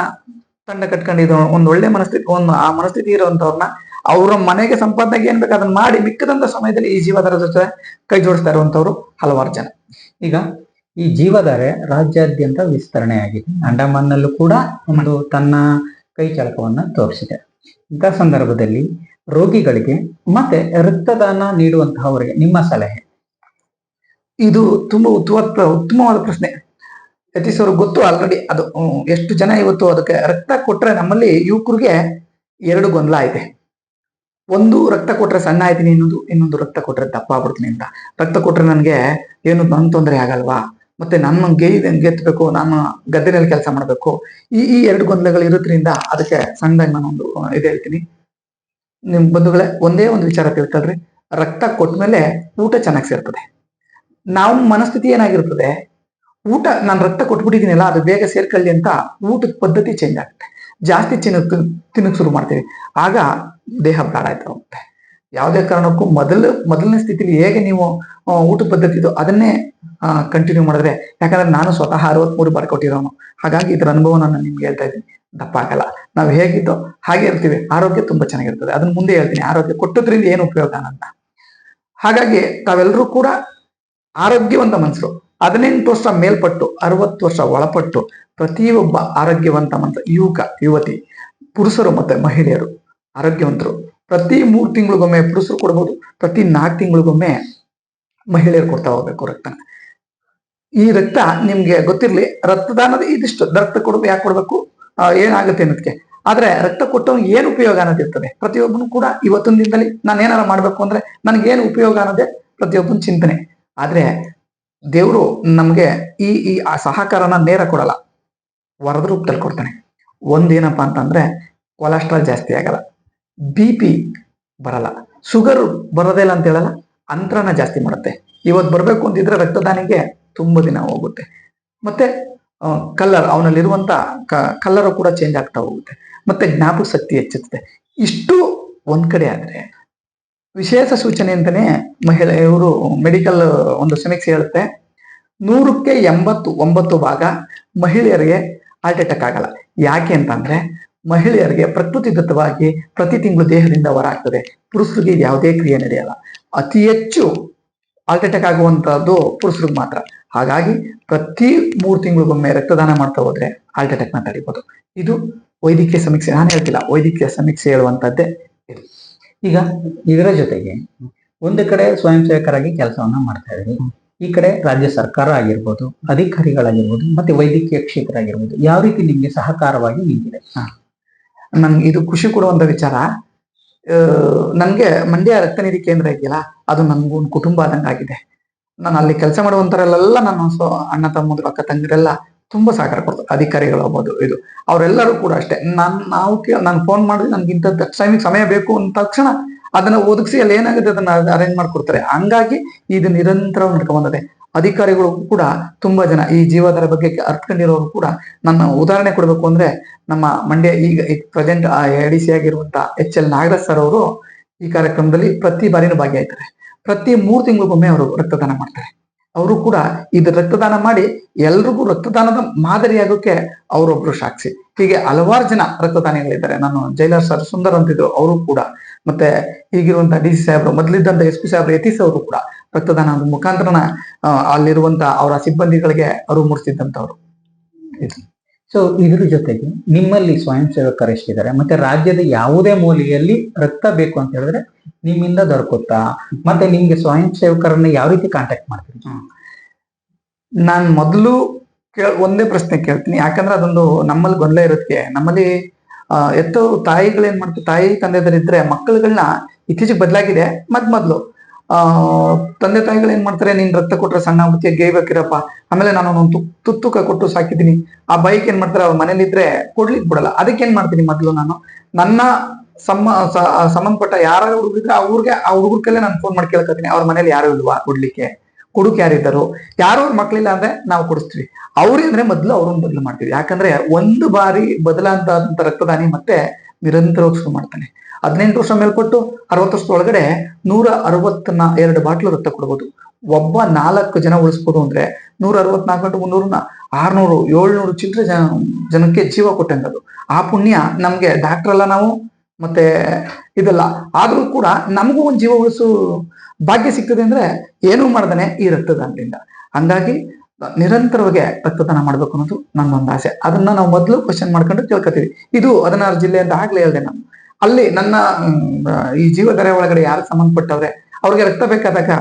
ತಂಡ ಕಟ್ಕೊಂಡಿರೋ ಒಂದು ಒಳ್ಳೆ ಮನಸ್ಥಿತಿ, ಒಂದು ಆ ಮನಸ್ಥಿತಿ ಇರುವಂತವ್ರನ್ನ ಅವರ ಮನೆಗೆ ಸಂಪಾದನೆಗೆ ಏನ್ ಬೇಕು ಅದನ್ನ ಮಾಡಿ ಮಿಕ್ಕದಂತ ಸಮಯದಲ್ಲಿ ಈ ಜೀವಧಾರ ಜೊತೆ ಕೈ ಜೋಡಿಸ್ತಾ ಇರುವಂತವ್ರು ಹಲವಾರು ಜನ. ಈಗ ಈ ಜೀವಧಾರೆ ರಾಜ್ಯಾದ್ಯಂತ ವಿಸ್ತರಣೆ ವಿಸ್ತರಣೆಯಾಗಿದೆ ಅಂಡಮಾನ್ನಲ್ಲೂ ಕೂಡ ಒಂದು ತನ್ನ ಕೈ ಚಳಕವನ್ನ ತೋರಿಸಿದೆ. ಇಂಥ ಸಂದರ್ಭದಲ್ಲಿ ರೋಗಿಗಳಿಗೆ ಮತ್ತೆ ರಕ್ತದಾನ ನೀಡುವಂತಹವರಿಗೆ ನಿಮ್ಮ ಸಲಹೆ? ಇದು ತುಂಬಾ ಉತ್ತಮ ಉತ್ತಮವಾದ ಪ್ರಶ್ನೆ. ಯತೀಶ್ ಅವ್ರಿಗೆ ಗೊತ್ತು ಆಲ್ರೆಡಿ ಅದು ಎಷ್ಟು ಜನ ಇವತ್ತು ಅದಕ್ಕೆ ರಕ್ತ ಕೊಟ್ರೆ ನಮ್ಮಲ್ಲಿ ಯುವಕರಿಗೆ ಎರಡು ಗೊಂದಲ ಐತೆ ಒಂದು, ರಕ್ತ ಕೊಟ್ರೆ ಸಣ್ಣ ಆಯ್ತೀನಿ ಇನ್ನೊಂದು ಇನ್ನೊಂದು ರಕ್ತ ಕೊಟ್ರೆ ದಪ್ಪ ಆಗ್ಬಿಡ್ತೀನಿ ಅಂತ. ರಕ್ತ ಕೊಟ್ರೆ ನನಗೆ ಏನು ನನ್ ತೊಂದರೆ ಆಗಲ್ವಾ? ಮತ್ತೆ ನನ್ನ ಗೇ ಗೆತ್ತಬೇಕು ನಾನು ಗದ್ದೆನಲ್ಲಿ ಕೆಲಸ ಮಾಡಬೇಕು. ಈ ಈ ಎರಡು ಗೊಂದಲಗಳು ಇರೋದ್ರಿಂದ ಅದಕ್ಕೆ ಸಣ್ಣದಾಗಿ ನಾನೊಂದು ಇದು ಹೇಳ್ತೀನಿ. ನಿಮ್ ಬಂಧುಗಳೇ ಒಂದೇ ಒಂದು ವಿಚಾರ ತಿಳ್ಕೊಳ್ರಿ. ರಕ್ತ ಕೊಟ್ಮೇಲೆ ಊಟ ಚೆನ್ನಾಗಿ ಸೇರ್ತದೆ. ನಾವು ಮನಸ್ಥಿತಿ ಏನಾಗಿರ್ತದೆ? ಊಟ ನಾನು ರಕ್ತ ಕೊಟ್ಬಿಟ್ಟಿದ್ದೀನಲ್ಲ ಅದು ಬೇಗ ಸೇರ್ಕೊಳ್ಳಿ ಅಂತ ಊಟದ ಪದ್ಧತಿ ಚೇಂಜ್ ಆಗುತ್ತೆ. ಜಾಸ್ತಿ ತಿನ್ನ ತಿನ್ನಕ್ ಶುರು ಮಾಡ್ತೀವಿ. ಆಗ ದೇಹ ಭಾರ ಆಯ್ತಾ ಹೋಗುತ್ತೆ. ಯಾವುದೇ ಕಾರಣಕ್ಕೂ ಮೊದಲು, ಮೊದಲನೇ ಸ್ಥಿತಿಲಿ ಹೇಗೆ ನೀವು ಊಟ ಪದ್ಧತಿ ಇದು ಅದನ್ನೇ ಕಂಟಿನ್ಯೂ ಮಾಡಿದ್ರೆ. ಯಾಕಂದ್ರೆ ನಾನು ಸ್ವತಃ ಅರವತ್ಮೂರು ಬಾರಿ ಕೊಟ್ಟಿರೋನು. ಹಾಗಾಗಿ ಇದರ ಅನುಭವ ನಾನು ನಿಮ್ಗೆ ಹೇಳ್ತಾ ಇದ್ದೀನಿ. ದಪ್ಪ ಆಗಲ್ಲ. ನಾವು ಹೇಗಿದ್ದೋ ಹಾಗೆ ಇರ್ತೀವಿ. ಆರೋಗ್ಯ ತುಂಬಾ ಚೆನ್ನಾಗಿರ್ತದೆ. ಅದನ್ನ ಮುಂದೆ ಹೇಳ್ತೀನಿ. ಆರೋಗ್ಯ ಕೊಟ್ಟದ್ರಿಂದ ಏನು ಉಪಯೋಗ ಅಂತ ಹಾಗಾಗಿ ತಾವೆಲ್ಲರೂ ಕೂಡ ಆರೋಗ್ಯವಂತ ಮನಸ್ಸು ಹದಿನೆಂಟು ವರ್ಷ ಮೇಲ್ಪಟ್ಟು, ಅರವತ್ತು ವರ್ಷ ಒಳಪಟ್ಟು ಪ್ರತಿಯೊಬ್ಬ ಆರೋಗ್ಯವಂತ ಮನಸ್ಸು ಯುವಕ, ಯುವತಿ, ಪುರುಷರು ಮತ್ತೆ ಮಹಿಳೆಯರು ಆರೋಗ್ಯವಂತರು. ಪ್ರತಿ ಮೂರು ತಿಂಗಳಿಗೊಮ್ಮೆ ಪುರುಷರು ಕೊಡ್ಬೋದು. ಪ್ರತಿ ನಾಲ್ಕು ತಿಂಗಳಿಗೊಮ್ಮೆ ಮಹಿಳೆಯರು ಕೊಡ್ತಾ ಹೋಗ್ಬೇಕು ರಕ್ತನ. ಈ ರಕ್ತ ನಿಮ್ಗೆ ಗೊತ್ತಿರ್ಲಿ, ರಕ್ತದಾನದ ಇದಿಷ್ಟು. ರಕ್ತ ಕೊಡೋದು ಯಾಕೆ ಕೊಡ್ಬೇಕು? ಏನಾಗುತ್ತೆ ಅನ್ನೋದಕ್ಕೆ ಆದ್ರೆ ರಕ್ತ ಕೊಟ್ಟವ್ ಏನು ಉಪಯೋಗ ಅನ್ನೋದಿರ್ತದೆ ಪ್ರತಿಯೊಬ್ಬನು ಕೂಡ ಇವತ್ತಿನ ದಿನದಲ್ಲಿ ನಾನು ಏನಾರ ಮಾಡ್ಬೇಕು ಅಂದ್ರೆ ನನಗೆ ಏನು ಉಪಯೋಗ ಅನ್ನೋದೇ ಪ್ರತಿಯೊಬ್ಬನ ಚಿಂತನೆ. ಆದ್ರೆ ದೇವರು ನಮಗೆ ಈ ಈ, ಆ ಸಹಕಾರನ ನೇರ ಕೊಡಲ್ಲ. ವರದ ರೂಪದಲ್ಲಿ ಕೊಡ್ತಾನೆ. ಒಂದೇನಪ್ಪ ಅಂತಂದ್ರೆ ಕೊಲೆಸ್ಟ್ರಾಲ್ ಜಾಸ್ತಿ ಆಗಲ್ಲ. ಬಿ ಪಿ ಬರಲ್ಲ. ಶುಗರ್ ಬರೋದೇ ಇಲ್ಲ ಅಂತ ಹೇಳಲ್ಲ. ಅಂತ್ರನ ಜಾಸ್ತಿ ಮಾಡುತ್ತೆ. ಇವತ್ತು ಬರಬೇಕು ಅಂತಿದ್ರೆ ರಕ್ತದಾನಿಗೆ ತುಂಬಾ ದಿನ ಹೋಗುತ್ತೆ. ಮತ್ತೆ ಕಲರ್ ಅವನಲ್ಲಿರುವಂತ ಕಲರ್ ಕೂಡ ಚೇಂಜ್ ಆಗ್ತಾ ಹೋಗುತ್ತೆ. ಮತ್ತೆ ಜ್ಞಾಪಕ ಶಕ್ತಿ ಹೆಚ್ಚುತ್ತೆ. ಇಷ್ಟು ಒಂದ್ ಕಡೆ ಆದ್ರೆ ವಿಶೇಷ ಸೂಚನೆ ಅಂತಾನೆ ಮಹಿಳೆಯವರು ಮೆಡಿಕಲ್ ಒಂದು ಸಮೀಕ್ಷೆ ಹೇಳುತ್ತೆ. ನೂರಕ್ಕೆ ಎಂಬತ್ತು, ಒಂಬತ್ತು ಭಾಗ ಮಹಿಳೆಯರಿಗೆ ಹಾರ್ಟ್ ಅಟ್ಯಾಕ್ ಆಗಲ್ಲ. ಯಾಕೆ ಅಂತಂದ್ರೆ ಮಹಿಳೆಯರಿಗೆ ಪ್ರಕೃತಿದತ್ತವಾಗಿ ಪ್ರತಿ ತಿಂಗಳು ದೇಹದಿಂದ ಹೊರ ಆಗ್ತದೆ ಪುರುಷರಿಗೆ ಯಾವುದೇ ಕ್ರಿಯೆ ನಡೆಯಲ್ಲ. ಅತಿ ಹೆಚ್ಚು ಹಾರ್ಟ್ ಅಟ್ಯಾಕ್ ಆಗುವಂತಹದ್ದು ಪುರುಷರಿಗೆ ಮಾತ್ರ. ಹಾಗಾಗಿ ಪ್ರತಿ ಮೂರು ತಿಂಗಳಿಗೊಮ್ಮೆ ರಕ್ತದಾನ ಮಾಡ್ತಾ ಹೋದ್ರೆ ಹಾರ್ಟ್ ಅಟ್ಯಾಕ್ನ ತಡಿಬಹುದು ಇದು ವೈದ್ಯಕೀಯ ಸಮೀಕ್ಷೆ, ನಾನು ಹೇಳ್ತಿಲ್ಲ, ವೈದ್ಯಕೀಯ ಸಮೀಕ್ಷೆ ಹೇಳುವಂತದ್ದೇ ಈಗ ಇದರ ಜೊತೆಗೆ ಒಂದು ಕಡೆ ಸ್ವಯಂ ಸೇವಕರಾಗಿ ಕೆಲಸವನ್ನ ಮಾಡ್ತಾ ಇದ್ದೀವಿ ಈ ಕಡೆ ರಾಜ್ಯ ಸರ್ಕಾರ ಆಗಿರ್ಬೋದು, ಅಧಿಕಾರಿಗಳಾಗಿರ್ಬೋದು, ಮತ್ತೆ ವೈದ್ಯಕೀಯ ಕ್ಷೇತ್ರ ಆಗಿರ್ಬೋದು ಯಾವ ರೀತಿ ನಿಮ್ಗೆ ಸಹಕಾರವಾಗಿ ನಿಂತಿದೆ? ನಂಗೆ ಇದು ಖುಷಿ ಕೊಡುವಂತ ವಿಚಾರ. ನನಗೆ ಮಂಡ್ಯ ಮಂಡ್ಯ ರಕ್ತನಿಧಿ ಕೇಂದ್ರ ಇದೆಯಲ್ಲ, ಅದು ನನ್ಗೂ ಒಂದು ಕುಟುಂಬ ಆದಂಗೆ ಆಗಿದೆ ನಾನು ಅಲ್ಲಿ ಕೆಲಸ ಮಾಡುವಂತರಲ್ಲೆಲ್ಲ ನನ್ನ ಸೊ ಅಣ್ಣ ತಮ್ಮದ್ರು ಅಕ್ಕ ತಂಗಿರೆಲ್ಲ ತುಂಬಾ ಸಹಕಾರ ಕೊಡ್ತಾರೆ ಅಧಿಕಾರಿಗಳಾಗ್ಬೋದು ಇದು. ಅವರೆಲ್ಲರೂ ಕೂಡ ಅಷ್ಟೇ. ನಾನ್, ನಾವು ನಾನು ಫೋನ್ ಮಾಡಿದ್ರೆ ನನ್ಗೆ ಇಂಥ ಟೈಮಿಗೆ ಸಮಯ ಬೇಕು ಅಂದ ತಕ್ಷಣ ಅದನ್ನ ಒದಗಿಸಿ ಅಲ್ಲಿ ಏನಾಗುತ್ತೆ ಅದನ್ನ ಅರೇಂಜ್ ಮಾಡ್ಕೊಡ್ತಾರೆ. ಹಂಗಾಗಿ ಇದು ನಿರಂತರವಾಗಿ ನಡ್ಕೊಂಡ್ಬಂದಿದೆ ಅಧಿಕಾರಿಗಳು ಕೂಡ ತುಂಬಾ ಜನ, ಈ ಜೀವಧಾರ ಬಗ್ಗೆ ಅರ್ಥಕೊಂಡಿರೋರು ಕೂಡ ನನ್ನ ಉದಾಹರಣೆ ಕೊಡಬೇಕು ಅಂದ್ರೆ ನಮ್ಮ ಮಂಡ್ಯ ಈಗ ಪ್ರೆಸೆಂಟ್ ಎ ಡಿ ಸಿ ಆಗಿರುವಂತ ಎಚ್ ಎಲ್ ನಾಗರಾಜ್ ಸರ್ ಅವರು ಈ ಕಾರ್ಯಕ್ರಮದಲ್ಲಿ ಪ್ರತಿ ಬಾರಿನೂ ಭಾಗಿಯಾಯ್ತಾರೆ ಪ್ರತಿ ಮೂರು ತಿಂಗಳಿಗೊಮ್ಮೆ ಅವರು ರಕ್ತದಾನ ಮಾಡ್ತಾರೆ. ಅವರು ಕೂಡ ಇದು ರಕ್ತದಾನ ಮಾಡಿ ಎಲ್ರಿಗೂ ರಕ್ತದಾನದ ಮಾದರಿಯಾಗೋಕೆ ಅವರೊಬ್ರು ಸಾಕ್ಷಿ. ಹೀಗೆ ಹಲವಾರು ಜನ ರಕ್ತದಾನಿಗಳಿದ್ದಾರೆ. ನಾನು ಜೈಲರ್ ಸರ್ ಸುಂದರ್ ಅಂತಿದ್ರು, ಅವರು ಕೂಡ. ಮತ್ತೆ ಈಗಿರುವಂತಹ ಡಿ ಸಿ ಸಾಹೇಬ್ರು, ಮೊದಲಿದ್ದಂತ ಎಸ್ ಪಿ ಸಾಹೇಬ್ರು, ಯತೀಶ್ ಅವರು ಕೂಡ ರಕ್ತದಾನ ಮುಖಾಂತರನ ಅಲ್ಲಿರುವಂತ ಅವರ ಸಿಬ್ಬಂದಿಗಳಿಗೆ ಅರಿವು ಮೂಡಿಸಿದ್ದಂತವ್ರು ಸೊ ಇದ್ರ ಜೊತೆಗೆ ನಿಮ್ಮಲ್ಲಿ ಸ್ವಯಂ ಸೇವಕರು ಎಷ್ಟಿದ್ದಾರೆ ಮತ್ತೆ ರಾಜ್ಯದ ಯಾವುದೇ ಮೂಲೆಯಲ್ಲಿ ರಕ್ತ ಬೇಕು ಅಂತ ಹೇಳಿದ್ರೆ ನಿಮ್ಮಿಂದ ದೊರಕುತ್ತಾ? ಮತ್ತೆ ನಿಮ್ಗೆ ಸ್ವಯಂ ಸೇವಕರನ್ನ ಯಾವ ರೀತಿ ಕಾಂಟ್ಯಾಕ್ಟ್ ಮಾಡ್ತೀರಿ? ನಾನು ಮೊದಲು ಕೇಳ್ ಒಂದೇ ಪ್ರಶ್ನೆ ಕೇಳ್ತೀನಿ. ಯಾಕಂದ್ರೆ ಅದೊಂದು ನಮ್ಮಲ್ಲಿ ಗೊಂದಲ ಇರುತ್ತೆ ನಮ್ಮಲ್ಲಿ ಅಹ್ ಎತ್ತು ತಾಯಿಗಳೇನ್ ಮಾಡ್ತಾರೆ ತಾಯಿ ತಂದೆದರಿದ್ರೆ ಮಕ್ಕಳುಗಳನ್ನ ಇತ್ತೀಚೆಗೆ ಬದಲಾಗಿದೆ ಮದ್ ಮೊದ್ಲು ಆ, ತಂದೆ ತಾಯಿಗಳು ಏನ್ ಮಾಡ್ತಾರೆ, ನೀನ್ ರಕ್ತ ಕೊಟ್ರೆ ಸಣ್ಣ ಹುಡುಗಿಯ ಗೇಯ್ಬೇಕಿರಪ್ಪ. ಆಮೇಲೆ ನಾನು ಒಂದು ತುತ್ತುಕ ಕೊಟ್ಟು ಸಾಕಿದ್ದೀನಿ. ಆ ಬೈಕ್ ಏನ್ ಮಾಡ್ತಾರೆ, ಅವ್ರ ಮನೇಲಿದ್ರೆ ಕೊಡ್ಲಿಕ್ ಬಿಡಲ್ಲ. ಅದಕ್ಕೆ ಏನ್ ಮಾಡ್ತೀನಿ ಮೊದಲು ನಾನು? ನನ್ನ ಸಮ್ಮ ಸಂಬಂಧಪಟ್ಟ ಯಾರ ಹುಡುಗಿದ್ರೆ ಆ ಊರಿಗೆ, ಆ ಹುಡುಗರ ಕೈಲೇ ನಾನು ಫೋನ್ ಮಾಡಿ ಕೇಳ್ಕೊತೀನಿ. ಅವ್ರ ಮನೇಲಿ ಯಾರು ಇಲ್ವಾ ಕೊಡ್ಲಿಕ್ಕೆ? ಕೊಡುಕ್ ಯಾರಿದ್ದಾರೋ ಯಾರು ಅವ್ರ ಮಕ್ಳಿಲ್ಲ ಅಂದ್ರೆ ನಾವು ಕೊಡಿಸ್ತೀವಿ. ಅವ್ರಿ ಅಂದ್ರೆ ಮೊದ್ಲು ಅವ್ರನ್ನ ಬದಲು ಮಾಡ್ತೀವಿ. ಯಾಕಂದ್ರೆ ಒಂದು ಬಾರಿ ಬದಲಾದಂತ ರಕ್ತದಾನಿ ಮತ್ತೆ ನಿರಂತರವಾಗಿ ಶುರು ಮಾಡ್ತಾನೆ. ಹದಿನೆಂಟು ವರ್ಷ ಮೇಲ್ಪಟ್ಟು ಅರವತ್ತು ವರ್ಷದ ಒಳಗಡೆ ನೂರ ಅರವತ್ತನ ಎರಡು ಬಾಟ್ಲು ರಕ್ತ ಕೊಡ್ಬೋದು. ಒಬ್ಬ ನಾಲ್ಕು ಜನ ಉಳಿಸ್ಬೋದು ಅಂದ್ರೆ ನೂರ ಅರವತ್ನಾಲ್ಕು ಗಂಟೆ ಮುನ್ನೂರನ್ನ ಆರ್ನೂರು, ಏಳ್ನೂರು ಚಿಲ್ಲರೆ ಜನ, ಜನಕ್ಕೆ ಜೀವ ಕೊಟ್ಟಂಗದು. ಆ ಪುಣ್ಯ ನಮ್ಗೆ ಡಾಕ್ಟರ್ ಅಲ್ಲ ನಾವು, ಮತ್ತೆ ಇದೆಲ್ಲ. ಆದ್ರೂ ಕೂಡ ನಮಗೂ ಒಂದು ಜೀವ ಉಳಿಸು ಭಾಗ್ಯ ಸಿಗ್ತದೆ ಅಂದ್ರೆ ಏನೂ ಮಾಡ್ದಾನೆ ಈ ರಕ್ತದಾನದಿಂದ. ಹಂಗಾಗಿ ನಿರಂತರವಾಗಿ ರಕ್ತದಾನ ಮಾಡ್ಬೇಕು ಅನ್ನೋದು ನನ್ನೊಂದು ಆಸೆ. ಅದನ್ನ ನಾವು ಮೊದಲು ಕ್ವಶನ್ ಮಾಡ್ಕೊಂಡು ತಿಳ್ಕೊತೀವಿ. ಇದು ಹದಿನಾರು ಜಿಲ್ಲೆ ಅಂತ ಆಗ್ಲೇ ಹೇಳ್ದೆ ನಾನು. ಅಲ್ಲಿ ನನ್ನ ಈ ಜೀವಧಾರೆ ಒಳಗಡೆ ಯಾರು ಸಂಬಂಧಪಟ್ಟವ್ರೆ, ಅವ್ರಿಗೆ ರಕ್ತ ಬೇಕಾದಾಗ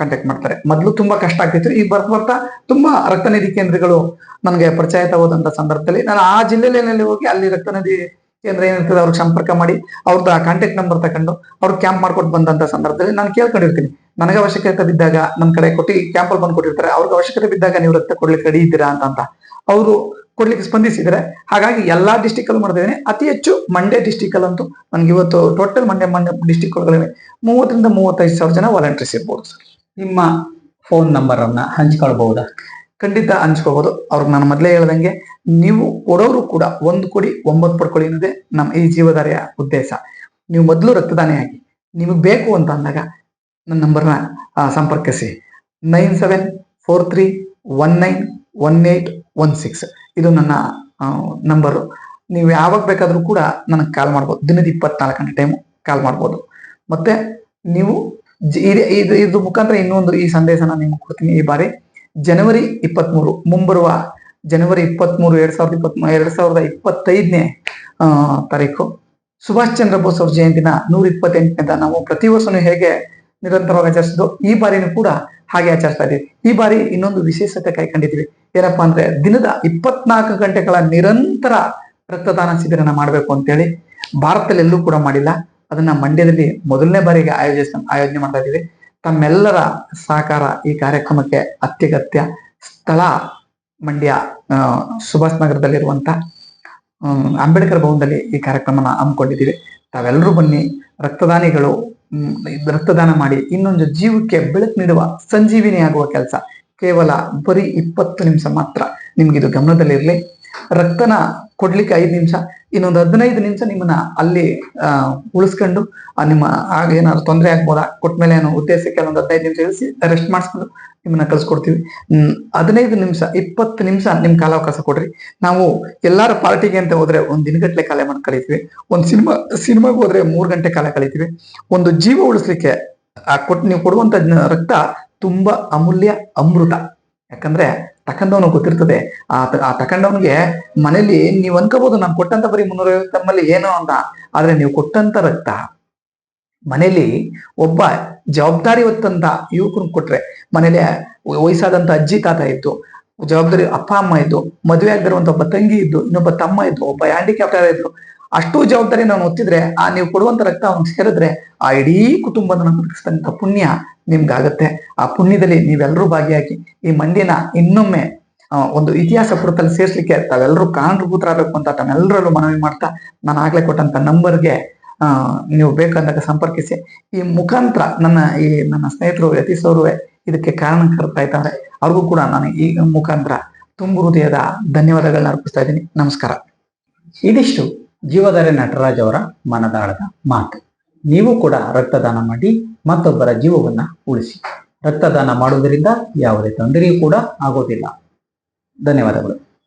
ಕಾಂಟ್ಯಾಕ್ಟ್ ಮಾಡ್ತಾರೆ. ಮೊದಲು ತುಂಬಾ ಕಷ್ಟ ಆಗ್ತಿತ್ತು. ಈ ಬರ್ತಾ ಬರ್ತಾ ತುಂಬಾ ರಕ್ತನಿಧಿ ಕೇಂದ್ರಗಳು ನನಗೆ ಪರಿಚಯ ಹೋದಂತ ಸಂದರ್ಭದಲ್ಲಿ ನಾನು ಆ ಜಿಲ್ಲೆಯಲ್ಲಿ ಹೋಗಿ ಅಲ್ಲಿ ರಕ್ತನಿಧಿ ಕೇಂದ್ರ ಏನಿರ್ತದೆ ಅವ್ರಿಗೆ ಸಂಪರ್ಕ ಮಾಡಿ ಅವ್ರದ್ದು ಕಾಂಟ್ಯಾಕ್ಟ್ ನಂಬರ್ ತಕೊಂಡು ಅವ್ರು ಕ್ಯಾಂಪ್ ಮಾಡ್ಕೊಟ್ಟು ಬಂದಂತ ಸಂದರ್ಭದಲ್ಲಿ ನಾನು ಕೇಳ್ಕೊಂಡಿರ್ತೀನಿ. ನನಗೆ ಅವಶ್ಯಕತೆ ಬಿದ್ದಾಗ ನಮ್ಮ ಕಡೆ ಕೊಟ್ಟು ಕ್ಯಾಂಪಲ್ಲಿ ಬಂದು ಕೊಟ್ಟಿರ್ತಾರೆ ಅವ್ರಿಗೆ ಅವಶ್ಯಕತೆ ಬಿದ್ದಾಗ ನೀವು ರಕ್ತ ಕೊಡ್ಲಿಕ್ಕೆ ರೆಡಿ ಇದ್ದೀರಾ ಅಂತ. ಅವರು ಕೊಡ್ಲಿಕ್ಕೆ ಸ್ಪಂದಿಸಿದರೆ ಹಾಗಾಗಿ ಎಲ್ಲಾ ಡಿಸ್ಟಿಕ್ ಅಲ್ಲೂ ಮಾಡ್ತಾ ಅತಿ ಹೆಚ್ಚು ಮಂಡ್ಯ ಡಿಸ್ಟಿಕ್ ಅಲ್ಲಂತೂ ನನ್ಗೆ ಇವತ್ತು ಟೋಟಲ್ ಮಂಡ್ಯ ಮಂಡ್ಯ ಡಿಸ್ಟಿಕ್ ಒಳಗಡೆ ಮೂವತ್ತರಿಂದ ಮೂವತ್ತೈದು ಸಾವಿರ ಜನ ವಾಲಂಟೀರ್ಸ್ ಇರ್ಬೋದು ಸರ್ ನಿಮ್ಮ ಫೋನ್ ನಂಬರ್ ಅನ್ನ ಹಂಚ್ಕೊಳ್ಬಹುದಾ? ಖಂಡಿತ ಹಂಚ್ಕೋಬಹುದು ಅವ್ರಿಗೆ ನಾನು ಮೊದಲೇ ಹೇಳ್ದಂಗೆ ನೀವು ಕೊಡೋರು ಕೂಡ ಒಂದು ಕೊಡಿ ಒಂಬತ್ತು ಪಡ್ಕೊಳ್ಳಿ ಅನ್ನೋದೇ ನಮ್ಮ ಈ ಜೀವಧಾರೆಯ ಉದ್ದೇಶ. ನೀವು ಮೊದಲು ರಕ್ತದಾನಿ ಆಗಿ ನಿಮಗೆ ಬೇಕು ಅಂತ ಅಂದಾಗ ನನ್ನ ನಂಬರ್ನ ಸಂಪರ್ಕಿಸಿ. Nine seven four three one nine one eight one six. ಇದು ನನ್ನ ನಂಬರು ನೀವು ಯಾವಾಗ ಬೇಕಾದರೂ ಕೂಡ ನನಗೆ ಕಾಲ್ ಮಾಡ್ಬೋದು. ದಿನದ ಇಪ್ಪತ್ನಾಲ್ಕು ಗಂಟೆ ಟೈಮ್ ಕಾಲ್ ಮಾಡ್ಬೋದು. ಮತ್ತೆ ನೀವು ಇದು ಇದು ಇದು ಮುಖಾಂತರ ಇನ್ನೊಂದು ಈ ಸಂದೇಶನ ನಿಮ್ಗೆ ಕೊಡ್ತೀನಿ ಈ ಬಾರಿ. ಜನವರಿ ಇಪ್ಪತ್ಮೂರು, ಮುಂಬರುವ ಜನವರಿ ಇಪ್ಪತ್ಮೂರು, ಎರಡ್ ಸಾವಿರದ ಇಪ್ಪತ್ತ್, ಎರಡ್ ಸಾವಿರದ ಇಪ್ಪತ್ತೈದನೇ ತಾರೀಕು. ಸುಭಾಷ್ ಚಂದ್ರ ಬೋಸ್ ಅವ್ರ ಜಯಂತಿನ ನೂರ ಇಪ್ಪತ್ತೆಂಟನೇದ ನಾವು ಪ್ರತಿ ವರ್ಷನೂ ಹೇಗೆ ನಿರಂತರವಾಗಿ ಆಚರಿಸಿದ್ದು ಈ ಬಾರಿನೂ ಕೂಡ ಹಾಗೆ ಆಚರಿಸ್ತಾ ಇದ್ದೀವಿ. ಈ ಬಾರಿ ಇನ್ನೊಂದು ವಿಶೇಷತೆ ಕೈಕೊಂಡಿದ್ದೀವಿ. ಏನಪ್ಪಾ ಅಂದ್ರೆ ದಿನದ ಇಪ್ಪತ್ನಾಲ್ಕು ಗಂಟೆಗಳ ನಿರಂತರ ರಕ್ತದಾನ ಶಿಬಿರನ ಮಾಡಬೇಕು ಅಂತೇಳಿ ಭಾರತದಲ್ಲಿ ಎಲ್ಲೂ ಕೂಡ ಮಾಡಿಲ್ಲ. ಅದನ್ನ ಮಂಡ್ಯದಲ್ಲಿ ಮೊದಲನೇ ಬಾರಿಗೆ ಆಯೋಜಿಸ, ಆಯೋಜನೆ ಮಾಡ್ತಾ ಇದ್ದೀವಿ. ತಮ್ಮೆಲ್ಲರ ಸಹಕಾರ ಈ ಕಾರ್ಯಕ್ರಮಕ್ಕೆ ಅತ್ಯಗತ್ಯ. ಸ್ಥಳ ಮಂಡ್ಯ ಸುಭಾಷ್ ನಗರದಲ್ಲಿರುವಂತ ಅಂಬೇಡ್ಕರ್ ಭವನದಲ್ಲಿ ಈ ಕಾರ್ಯಕ್ರಮನ ಹಮ್ಮಿಕೊಂಡಿದ್ದೀವಿ. ತಾವೆಲ್ಲರೂ ಬನ್ನಿ, ರಕ್ತದಾನಿಗಳು ರಕ್ತದಾನ ಮಾಡಿ ಇನ್ನೊಂದು ಜೀವಕ್ಕೆ ಬೆಳಕು ನೀಡುವ ಸಂಜೀವಿನಿ ಆಗುವ ಕೆಲಸ. ಕೇವಲ ಬರೀ ಇಪ್ಪತ್ತು ನಿಮಿಷ ಮಾತ್ರ ನಿಮ್ಗಿದು ಗಮನದಲ್ಲಿರ್ಲಿ. ರಕ್ತನ ಕೊಡ್ಲಿಕ್ಕೆ ಐದು ನಿಮಿಷ, ಇನ್ನೊಂದು ಹದಿನೈದು ನಿಮಿಷ ನಿಮ್ಮನ್ನ ಅಲ್ಲಿ ಉಳಿಸ್ಕೊಂಡು ನಿಮ್ಮ ಆಗ ಏನಾದ್ರು ತೊಂದರೆ ಆಗ್ಬೋದಾ? ಕೊಟ್ಮೇಲೆ ಏನೋ ಉದ್ದೇಶಕ್ಕೆ ಒಂದು ಹದಿನೈದು ನಿಮಿಷ ಇಳಿಸಿ ರೆಸ್ಟ್ ಮಾಡಿಸ್ಕೊಂಡು ನಿಮ್ಮನ್ನ ಕಳ್ಸ್ಕೊಡ್ತೀವಿ. ಹ್ಮ್, ಹದಿನೈದು ನಿಮಿಷ, ಇಪ್ಪತ್ತು ನಿಮಿಷ ನಿಮ್ ಕಾಲಾವಕಾಶ ಕೊಡ್ರಿ. ನಾವು ಎಲ್ಲಾರ ಪಾರ್ಟಿಗೆ ಅಂತ ಹೋದ್ರೆ ಒಂದ್ ದಿನಗಟ್ಲೆ ಕಾಲ ಮಾಡಿ ಕಳಿತೀವಿ? ಒಂದ್ ಸಿನಿಮಾ, ಸಿನಿಮಾಗೆ ಹೋದ್ರೆ ಮೂರ್ ಗಂಟೆ ಕಾಲ ಕಳಿತೀವಿ. ಒಂದು ಜೀವ ಉಳಿಸ್ಲಿಕ್ಕೆ, ಆ, ಕೊಟ್, ನೀವು ಕೊಡುವಂತ ರಕ್ತ ತುಂಬಾ ಅಮೂಲ್ಯ ಅಮೃತ. ಯಾಕಂದ್ರೆ ತಕೊಂಡವನು ಗೊತ್ತಿರ್ತದೆ, ಆ ಆ ತಕೊಂಡವನಿಗೆ ಮನೇಲಿ ನೀವು ಅನ್ಕೋಬಹುದು ನಾನು ಕೊಟ್ಟಂತ ಬರೀ ಮುನ್ನೂರ ತಮ್ಮಲ್ಲಿ ಏನೋ ಅಂತ, ಆದ್ರೆ ನೀವು ಕೊಟ್ಟಂತ ರಕ್ತ. ಮನೇಲಿ ಒಬ್ಬ ಜವಾಬ್ದಾರಿ ಹೊತ್ತಂತ ಯುವಕರು ಕೊಟ್ರೆ ಮನೇಲಿ ವಯಸ್ಸಾದಂತ ಅಜ್ಜಿ ತಾತ ಇತ್ತು ಜವಾಬ್ದಾರಿ ಅಪ್ಪ, ಅಮ್ಮ ಇದ್ದು, ಮದುವೆ ಆಗದಿರುವಂತ ಒಬ್ಬ ತಂಗಿ ಇದ್ದು, ಇನ್ನೊಬ್ಬ ತಮ್ಮ ಇದ್ದು, ಒಬ್ಬ ಹ್ಯಾಂಡಿಕ್ಯಾಪ್ಟರ್ ಇದ್ರು, ಅಷ್ಟು ಜವಾಬ್ದಾರಿ ನಾನು ಒತ್ತಿದ್ರೆ ಆ ನೀವು ಕೊಡುವಂತ ರಕ್ತ ಅವ್ನು ಸೇರಿದ್ರೆ, ಆ ಇಡೀ ಕುಟುಂಬನ ಬದುಕಿಸ್ತಂತ ಪುಣ್ಯ. ನಿಮ್ಗಾಗತ್ತೆ. ಆ ಪುಣ್ಯದಲ್ಲಿ ನೀವೆಲ್ಲರೂ ಭಾಗಿಯಾಗಿ ಈ ಮಂಡ್ಯನ ಇನ್ನೊಮ್ಮೆ ಒಂದು ಇತಿಹಾಸ ಪುಟದಲ್ಲಿ ಸೇರ್ಸ್ಲಿಕ್ಕೆ ತಾವೆಲ್ಲರೂ ಕಾರಣಭೂತರಾಗಬೇಕು ಅಂತ ತಮ್ಮೆಲ್ಲರಲ್ಲೂ ಮನವಿ ಮಾಡ್ತಾ ನಾನು ಆಗ್ಲೇ ಕೊಟ್ಟಂತ ನಂಬರ್ಗೆ ನೀವು ಬೇಕಂದಾಗ ಸಂಪರ್ಕಿಸಿ. ಈ ಮುಖಾಂತರ ನನ್ನ ಈ ನನ್ನ ಸ್ನೇಹಿತರು ಯತೀಶ್ ಅವರು ಇದಕ್ಕೆ ಕಾರಣಕರ್ತಾ ಇದ್ದಾರೆ. ಅವ್ರಿಗೂ ಕೂಡ ನಾನು ಈ ಮುಖಾಂತರ ತುಂಬು ಹೃದಯದ ಧನ್ಯವಾದಗಳನ್ನ ಅರ್ಪಿಸ್ತಾ ಇದ್ದೀನಿ. ನಮಸ್ಕಾರ. ಇದಿಷ್ಟು ಜೀವಧಾರೆ ನಟರಾಜ್ ಅವರ ಮನದಾಳದ ಮಾತು. ನೀವು ಕೂಡ ರಕ್ತದಾನ ಮಾಡಿ ಮತ್ತೊಬ್ಬರ ಜೀವವನ್ನ ಉಳಿಸಿ. ರಕ್ತದಾನ ಮಾಡುವುದರಿಂದ ಯಾವುದೇ ತೊಂದರೆಯೂ ಕೂಡ ಆಗೋದಿಲ್ಲ. ಧನ್ಯವಾದಗಳು.